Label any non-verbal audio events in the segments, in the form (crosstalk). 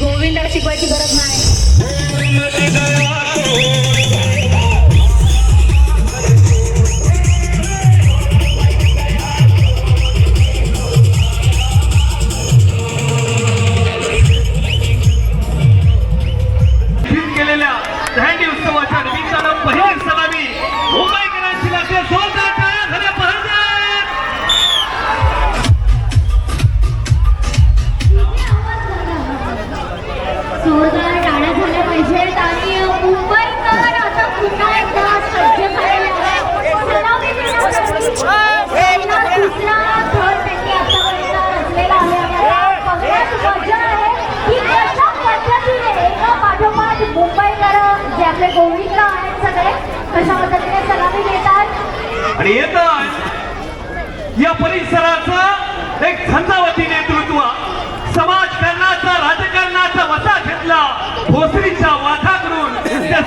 गोविंदाला शिकवायची गरज नाही.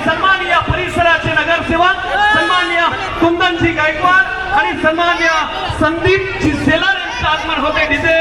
सन्माननीय परिसराचे नगरसेवक सन्मान्य कुंदनजी गायकवाड आणि सन्मान्य संदीप सेलार यांचं आगमन होते तिथे.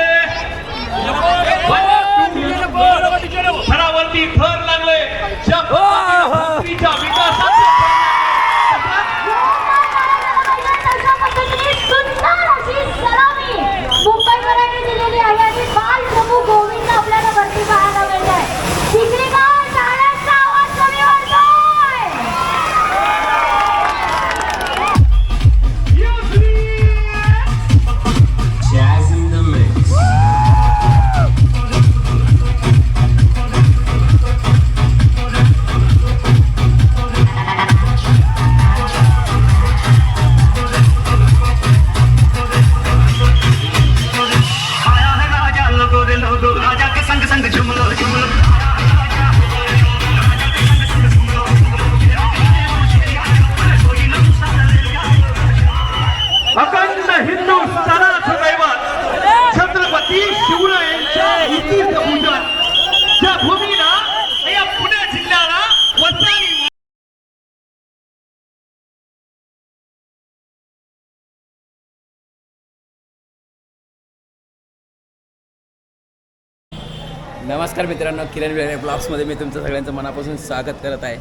नमस्कार मित्रांनो किरण वेळे ब्लॉग्समध्ये मी तुमचं सगळ्यांचं मनापासून स्वागत करत आहे.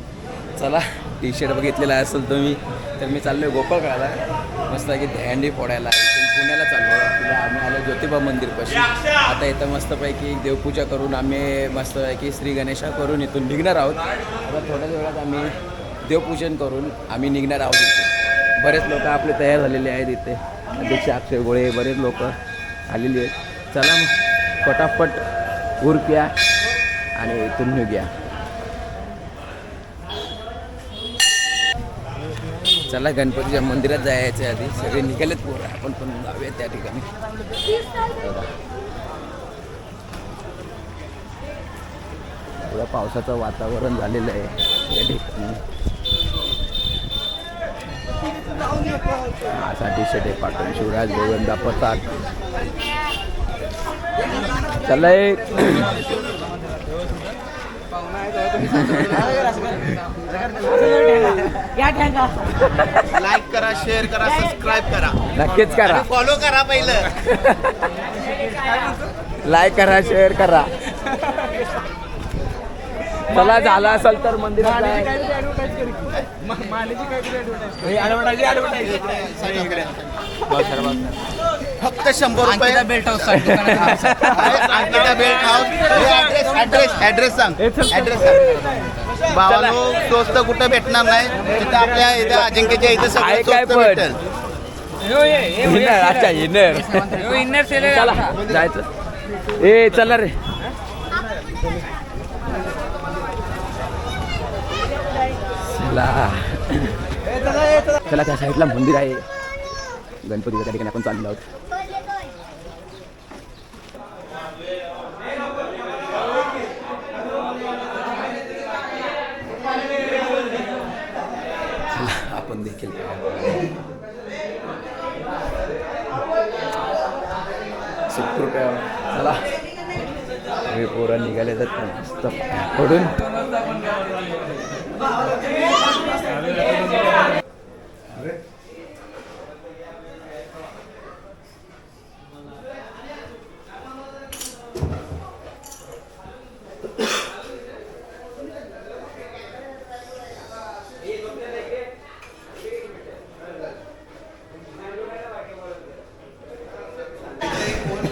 चला टी शर्ट बघितलेला असेल तुम्ही तर मी चाललो आहे गोपाळकाळाला मस्त की फोडायला पुण्याला चाललो आहे आम्ही आलो ज्योतिबा मंदिरपाशी आता इथं मस्तपैकी देवपूजा करून आम्ही मस्तपैकी श्री गणेशा करून इथून निघणार आहोत. आता थोड्याच वेळात आम्ही देवपूजन करून आम्ही निघणार आहोत इथे. बरेच लोक आपले तयार झालेले आहेत इथे. अध्यक्ष अक्षय गोळे बरेच लोक आलेली आहेत. चला मग पटापट उरप्या आणि इथून घ्या चला गणपतीच्या मंदिरात जायच्या आधी. सगळे निघालेत पोरं. आपण पण जाऊया त्या ठिकाणी. एवढं थोडं पावसाचं वातावरण झालेलं आहे या ठिकाणी. हा साठी शेटे पाटण शिवराज गोविंदा पताक चलय लाईक करा शेअर करा सबस्क्राईब करा. नक्कीच करा. फॉलो करा पहिलं. लाईक करा शेअर करा. चला झाला असेल तर मंदिरात जायचं. (laughs) फक्त शंभर रुपये. Belt house Ankita belt house address address सांग. ऍड्रेस सांग. भावानो स्वस्त कुठं भेटणार नाही. तिथं आपल्या इथं अजिंक्यच्या इथं आहे सगळं काय स्वस्त? भेटेल. इनर अच्छा इनर. चला जायचं. ए चला रे. चला. चला त्या साईडला मंदिर आहे. गणपतीच्या त्या ठिकाणी आपण चाललो आहोत. चला आपण देखील. सुखरूप चला. हे पोरं निघाले तर मस्त. पडून.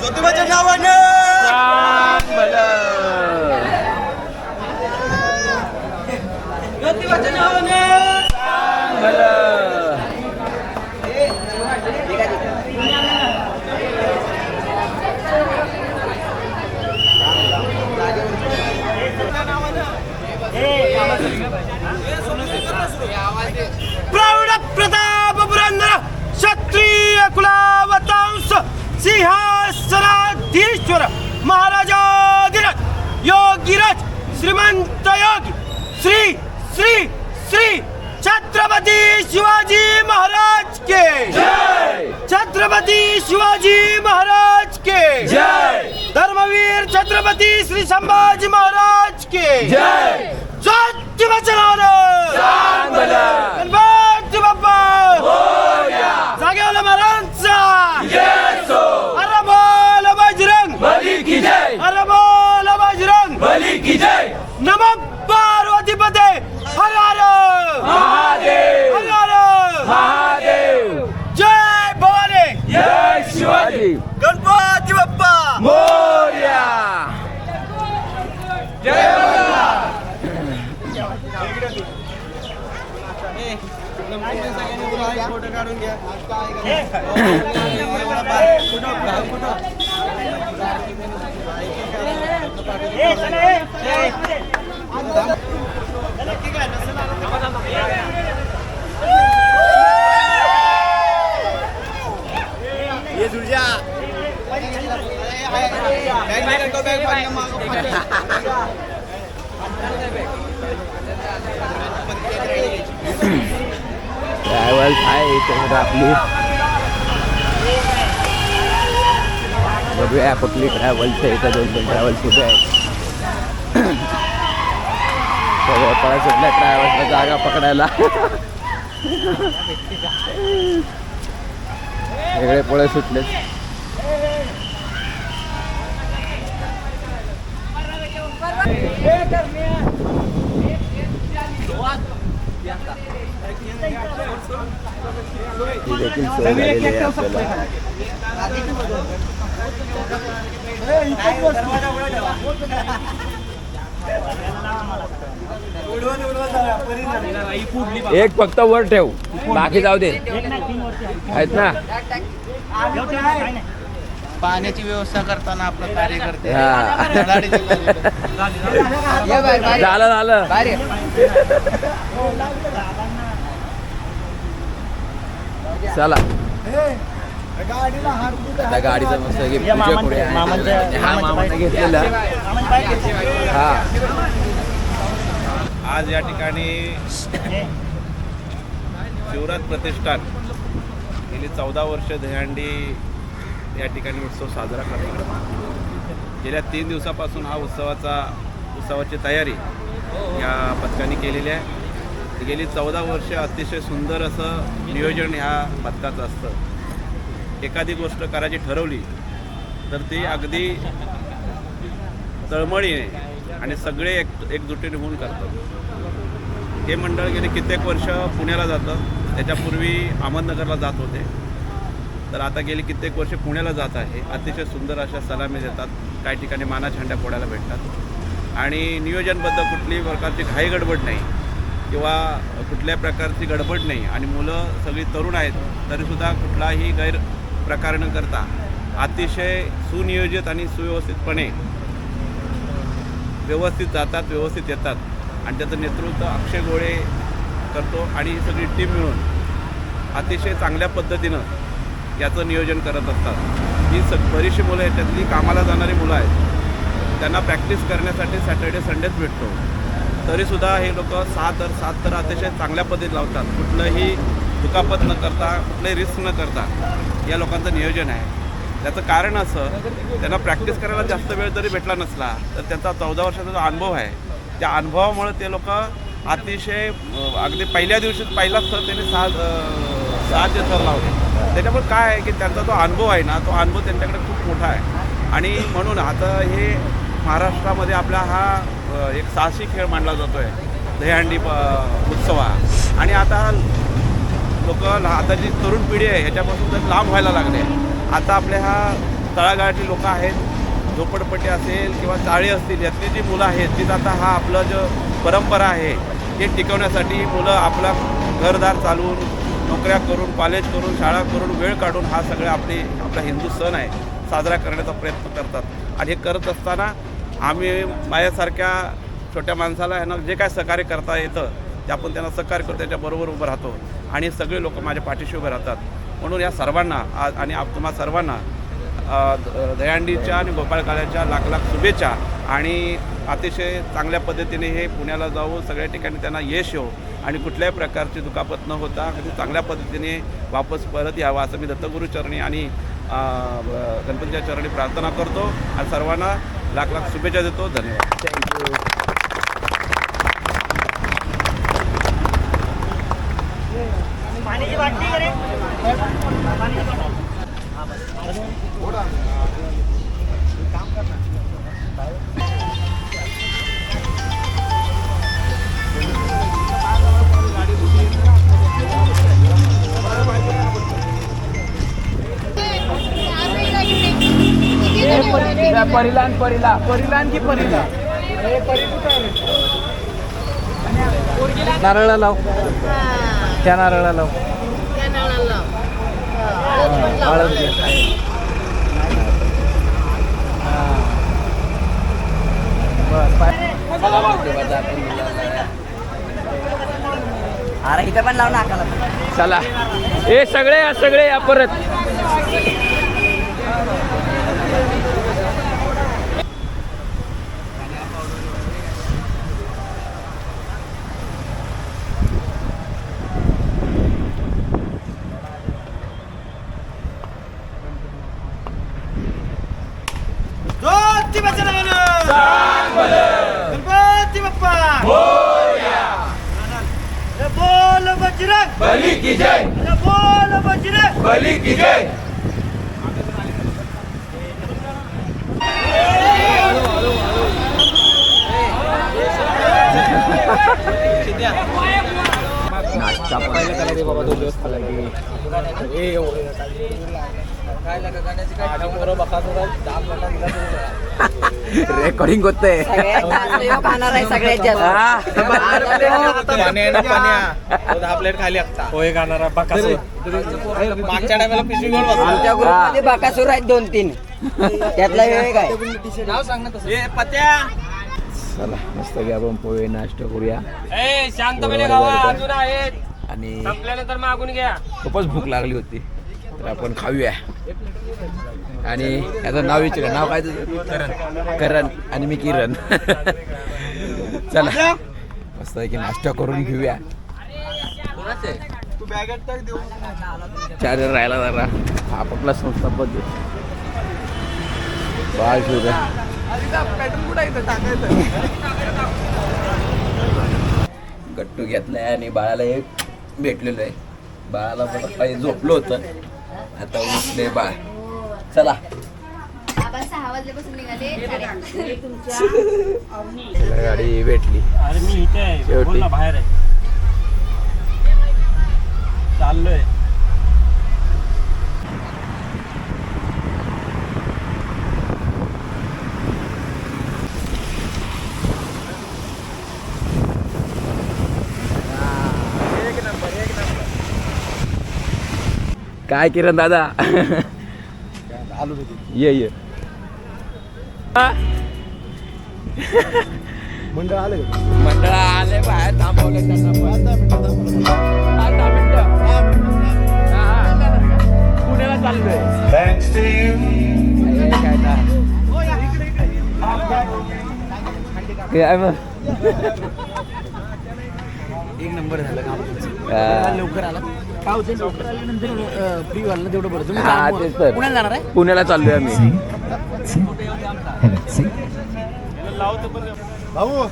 ज्योतिबाच्या नावानं. ज्योतिबाच्या नावानं. प्रौढ प्रताप पुरंदर क्षत्रिय कुलावतांश सिंहा सिंहासनाधीश्वर महाराजाधिराज योगीराज श्रीमंत योगी श्री श्री श्री छत्रपती शिवाजी महाराज के। छत्रपती शिवाजी महाराज के। जय। धर्मवीर छत्रपती श्री संभाजी महाराज के। जय। गणपती बाप्पा। जागेवाला महाराजचा येसो अरे बोल बजरंग बली की जय अरे बोल बजरंग बली की जय। नम पार्वती पते हर हर महादेव। हर हर महादेव। जय भवानी। जय शिवाजी। गणपती बाप्पा। मोर्या। ये सुरजा ट्रॅव्हल आहे त्यामध्ये आपली. बघूया कुठली ट्रॅव्हल्स आहे इथं दोन दोन ट्रॅव्हल्स कुठे आहेत. सगळं पळा सुटल्या ट्रॅव्हल्सला जागा पकडायला. वेगळे पळे सुटले. ही देखील एक फक्त वर ठेव. बाकी जाऊ दे. आहेत ना? पाण्याची व्यवस्था करताना आपलं कार्य करते हा. झालं झालं. चला. त्या गाडीचं मस्त हा मामाने घेतलेला. हा. आज या ठिकाणी शिवराज प्रतिष्ठान. गेली चौदा वर्ष दहीहंडी या ठिकाणी उत्सव साजरा करतो गेल्या तीन दिवसापासून हा उत्सवाचा उत्सवाची तयारी या पथकाने केलेली आहे. गेली चौदा वर्ष अतिशय सुंदर असं नियोजन ह्या पथकाचं असतं. एखादी गोष्ट करायची ठरवली तर ती अगदी तळमळीने आणि सगळे एक एकजुटीने होऊन करतात. हे मंडळ गेले कित्येक वर्ष पुण्याला जातं. त्याच्यापूर्वी अहमदनगरला जात होते. तर आता गेली कित्येक वर्ष पुण्याला जात आहे. अतिशय सुंदर अशा सलामी देतात. काही ठिकाणी मानाछांड्या फोडायला भेटतात. आणि नियोजनबद्ध कुठलीही प्रकारची घाई गडबड नाही. किंवा कुठल्या प्रकारची गडबड नाही. आणि मुलं सगळी तरुण आहेत तरीसुद्धा कुठलाही गैर प्रकार न करता अतिशय सुनियोजित आणि सुव्यवस्थितपणे व्यवस्थित जातात व्यवस्थित येतात. आणि त्याचं नेतृत्व अक्षय गोळे करतो आणि ही सगळी टीम मिळून अतिशय चांगल्या पद्धतीनं याचं नियोजन करत असतात. ही सग बरीचशी मुलं आहेत त्यातली कामाला जाणारी मुलं आहेत. त्यांना प्रॅक्टिस करण्यासाठी सॅटर्डे संडेच भेटतो. तरीसुद्धा हे लोक सात तर सात तर अतिशय चांगल्या पद्धतीत लावतात. कुठलंही दुखापत न करता कुठलंही रिस्क न करता या लोकांचं नियोजन आहे. त्याचं कारण असं त्यांना प्रॅक्टिस करायला जास्त वेळ जरी भेटला नसला तर त्यांचा चौदा वर्षाचा जो अनुभव आहे त्या अनुभवामुळे ते लोक अतिशय अगदी पहिल्या दिवशी पहिलाच सर त्यांनी सहा सहाचे थर लावले. त्याच्यामुळे काय आहे की त्यांचा जो अनुभव आहे ना तो अनुभव त्यांच्याकडे खूप मोठा आहे. आणि म्हणून आता हे महाराष्ट्रामध्ये आपला हा एक साहसी खेळ मानला जातो आहे दहीहंडी प- उत्सव आणि आता लोक आता जी तरुण पिढी आहे ह्याच्यापासून तर लांब व्हायला लागले आता आपल्या ह्या तळागाळाची लोकं आहेत झोपडपट्टी असेल किंवा चाळी असतील यातली जी मुलं आहेत ती आता हा आपलं जो परंपरा आहे. ते टिकवण्यासाठी मुलं आपला घरदार चालवून नोकऱ्या करून कॉलेज करून शाळा करून वेळ काढून हा सगळा आपली आपला हिंदू सण आहे साजरा करण्याचा प्रयत्न करतात. आणि हे करत असताना आम्ही माझ्यासारख्या छोट्या माणसाला यांना जे काय सहकार्य करता येतं ते आपण त्यांना सहकार्य करतो त्याच्याबरोबर उभं राहतो. आणि सगळे लोक माझ्या पाठीशी उभे राहतात. म्हणून या सर्वांना आज आणि आप तुम्हा सर्वांना दयांडीच्या द- आणि गोपाळकाळ्याच्या लाख लाख शुभेच्छा आणि अतिशय चांगल्या पद्धतीने हे पुण्याला जाऊ सगळ्या ठिकाणी त्यांना यश येऊ आणि कुठल्याही प्रकारची दुखापत न होता अगदी चांगल्या पद्धतीने वापस परत यावं असं मी दत्तगुरूचरणी आणि गणपतीच्या चरणी प्रार्थना करतो आणि सर्वांना लाख लाख शुभेच्छा देतो. धन्यवाद. थँक्यू परिलान परिला. परिलान की परिला? नारळा लाव. त्या नारळा लाव. हळद अरे इथं पण लाव नाकाला चला. हे सगळे या सगळे या परत. बली की जय बली की जय नाश्ता पहिलं करायचे बाबा दोन दिवस खाला की रेकॉर्डिंग होतंय सगळ्यात जास्त ह्यो खाणार आहे सगळ्यात जास्त दहा प्लेट खाली आमच्या ग्रुपमध्ये बाकासूर आहेत दोन तीन. त्यातला ह्यो एक आहे चला मस्त घ्या आपण पोहे नाश्ता करूया. शांतपणे खावा अजून आहेत. आणि संपल्यानंतर मागून घ्या. खूपच भूक लागली होती. तर आपण खाऊया. आणि याचं नाव विचार. नाव काय तुझं? करण. करण. आणि मी किरण. चला. मस्त की नाश्ता करून घेऊया. चार्जर राहिला जरा. आपापला संस्थापक बाळ गट्टू घेतलाय आणि बाळाला एक भेटलेलो आहे. बाळाला झोपलं होतं. आता उठले बाळ. चला. बाबा सहा वाजल्यापासून निघाले. साडे गाडी भेटली. अरे मी इथे आहे. शेवटी. बोल ना बाहेर आहे. चाललोय. काय किरण दादा? ये ये. मंडळ आले मंडळ आले बाहेर थांबवले त्यांना. पुण्याला चाललोय. काय मग. एक नंबर झालं. लवकर आला. आल्यानंतर फ्री व्हायला तेवढं बरं. तुम्ही हा काम- तेच तर. पुण्याला जाणार आहे? पुण्याला चाललोय आम्ही.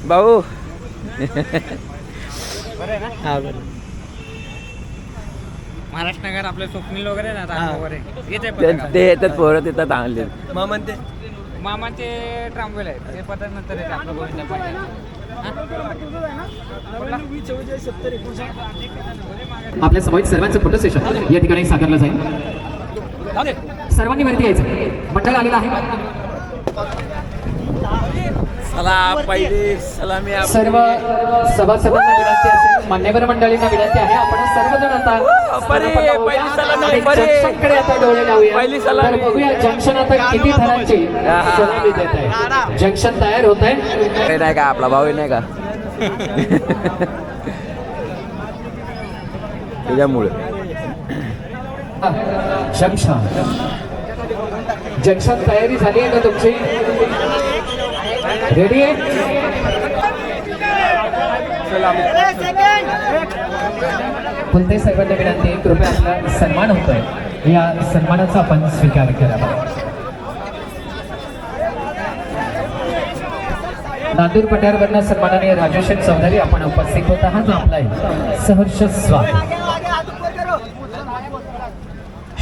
भाऊ. हा बरं. महाराष्ट्र नगर आपले स्वप्नील वगैरे ना हा. वगैरे येते ते- ते येतात पोरं तिथं आणले मामाचे? ट्राम्बेल आहे ते पत्र नंतर येते आपलं गोविंद पाटील. आपल्यासमोर सर्वांचं फोटो सेशन या ठिकाणी साकारलं जाईल. सर्वांनी वरती यायचं. मंडळ आलेलं आहे. सर्व सभासदांना विनंती असेल. मान्यवर मंडळींना विनंती आहे. आपण सर्वजण आता आता डोळे लावूया. बघूया जंक्शन आता किती थरांची हा. सलामी देत आहे. जंक्शन तयार होत आहे. नाही का आपला भाऊ नाही का? त्याच्यामुळे. जंक्शन. जंक्शन तयारी झाली आहे ना तुमची? रेडी आहे? कुलते साहेबांना विनंती कृपया आपला सन्मान होतोय. या सन्मानाचा आपण स्वीकार करावा नांदूर पठारवरनं सन्मानाने राजेशन चौधरी आपण उपस्थित होत आहात. आपला आहे सहर्ष स्वागत.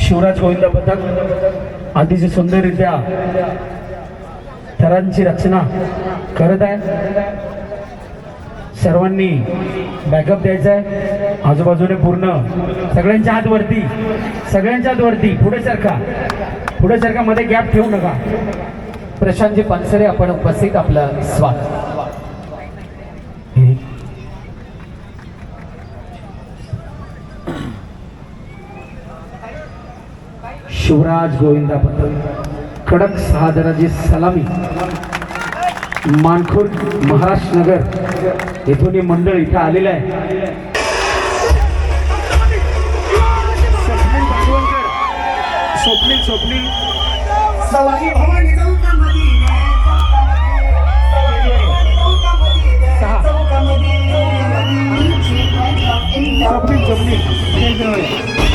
शिवराज गोविंद पथक अतिशय सुंदररित्या थरांची रचना करत आहे. सर्वांनी बॅकअप द्यायचा आहे. आजूबाजूने पूर्ण. सगळ्यांच्या हात वरती. सगळ्यांच्या हात वरती. पुढे सरका. पुढे सरका. मध्ये गॅप ठेवू नका. प्रशांतजी पानसरे आपण उपस्थित आपलं स्वागत. शिवराज गोविंदा कडक सहा सलामी. मानखुर्द महाराष्ट्र नगर. येथून हे मंडळ इथं आलेलं आहे. स्वप्नील स्वप्नील. स्वप्नील स्वप्नील.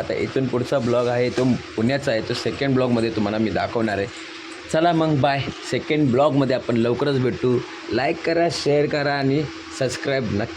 आता इथून पुढचा ब्लॉग आहे तो पुण्याचा आहे तो सेकंड ब्लॉगमध्ये तुम्हाला मी दाखवणार आहे. चला मग बाय सेकंड ब्लॉगमध्ये आपण लवकरच भेटू. लाईक करा शेअर करा आणि सबस्क्राईब नक्की